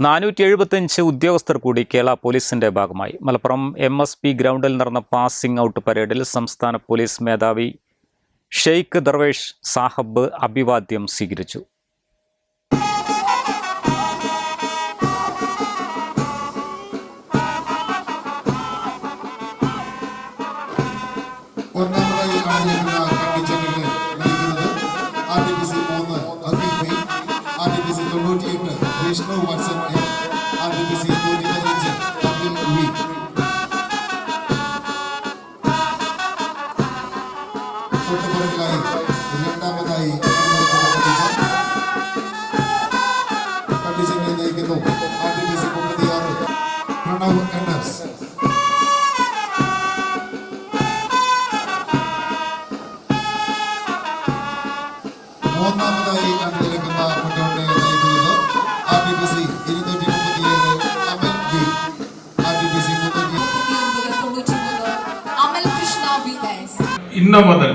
നാനൂറ്റി എഴുപത്തഞ്ച് ഉദ്യോഗസ്ഥർ കൂടി കേരള പോലീസിന്റെ ഭാഗമായി. മലപ്പുറം എം എസ് പി ഗ്രൗണ്ടിൽ നടന്ന പാസിംഗ് ഔട്ട് പരേഡിൽ സംസ്ഥാന പോലീസ് മേധാവി ഷെയ്ഖ് ദർവേഷ് സാഹബ് അഭിവാദ്യം സ്വീകരിച്ചു. ഒന്നാമതായി Lord Ignorant. There's no one someone here. RBBC Lord Ignorant. Dublin Week. छोटे बड़े लाई रेंडा बताई कंडीशन ये नहीं कि तो आरटीबीसी को दिया प्रणव एंड ഇന്ന് മുതൽ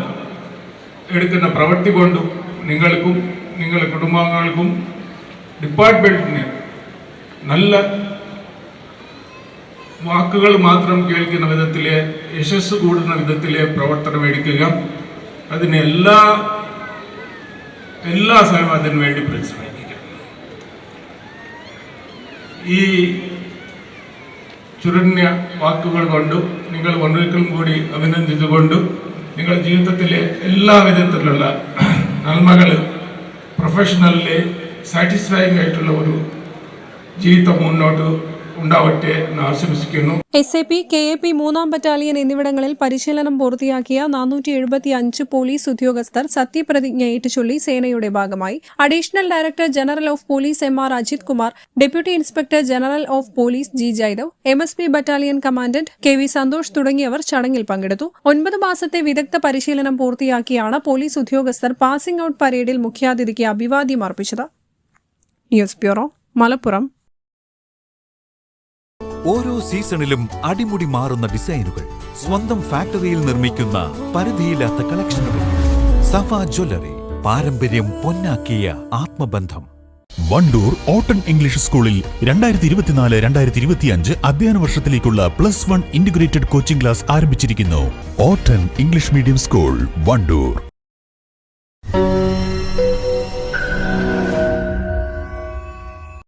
എടുക്കുന്ന പ്രവൃത്തി കൊണ്ടും നിങ്ങൾക്കും നിങ്ങളുടെ കുടുംബാംഗങ്ങൾക്കും ഡിപ്പാർട്ട്മെന്റിന് നല്ല വാക്കുകൾ മാത്രം കേൾക്കുന്ന വിധത്തിലെ യശസ് കൂടുന്ന വിധത്തിലെ പ്രവർത്തനം എടുക്കുക. അതിന് എല്ലാ എല്ലാ സമയവും അതിനു വേണ്ടി പരിശ്രമിക്കുക ഈ ചുരുങ്ങിയ വാക്കുകൾ കൊണ്ടും നിങ്ങൾ ഒന്നിക്കലും കൂടി അഭിനന്ദിച്ചുകൊണ്ടും നിങ്ങളുടെ ജീവിതത്തിലെ എല്ലാ വിധത്തിലുള്ള നന്മകൾ പ്രൊഫഷണലിലെ സാറ്റിസ്ഫൈങ് ആയിട്ടുള്ള ഒരു ജീവിതം മുന്നോട്ട് ഉണ്ടാവട്ടെ എന്ന് ആശംസിക്കുന്നു. S A P K A P മൂന്നാം ബറ്റാലിയൻ എന്നിവിടങ്ങളിൽ പരിശീലനം പൂർത്തിയാക്കിയ നാനൂറ്റി എഴുപത്തി അഞ്ച് പോലീസ് ഉദ്യോഗസ്ഥർ സത്യപ്രതിജ്ഞ ഏറ്റുചൊല്ലി സേനയുടെ ഭാഗമായി. Additional director general of police M R Ajith Kumar deputy inspector general of police G Jaidev M S P battalion commandant K V Santhosh തുടങ്ങിയവർ ചടങ്ങിൽ പങ്കെടുത്തു. ഒൻപത് മാസത്തെ വിദഗ്ധ പരിശീലനം പൂർത്തിയാക്കിയാണ് പോലീസ് ഉദ്യോഗസ്ഥർ പാസിംഗ് ഔട്ട് പരേഡിൽ മുഖ്യാതിഥിക്ക് അഭിവാദ്യം അർപ്പിച്ചത്. News bureau Malappuram. ഓരോ സീസണിലും അടിമുടി മാറുന്ന ഡിസൈനുകൾ സ്വന്തം ഫാക്ടറിയിൽ നിർമ്മിക്കുന്ന പരിധിയില്ലാത്ത കളക്ഷനുകൾ. സഫ ജ്വല്ലറി പാരമ്പര്യം പൊന്നാക്കിയ ആത്മബന്ധം. വണ്ടൂർ ഓട്ടൺ ഇംഗ്ലീഷ് സ്കൂളിൽ രണ്ടായിരത്തി ഇരുപത്തിനാല് രണ്ടായിരത്തി ഇരുപത്തിയഞ്ച് അധ്യയന വർഷത്തിലേക്കുള്ള plus one integrated coaching class ആരംഭിച്ചിരിക്കുന്നു. ഓട്ടൺ ഇംഗ്ലീഷ് മീഡിയം സ്കൂൾ വണ്ടൂർ.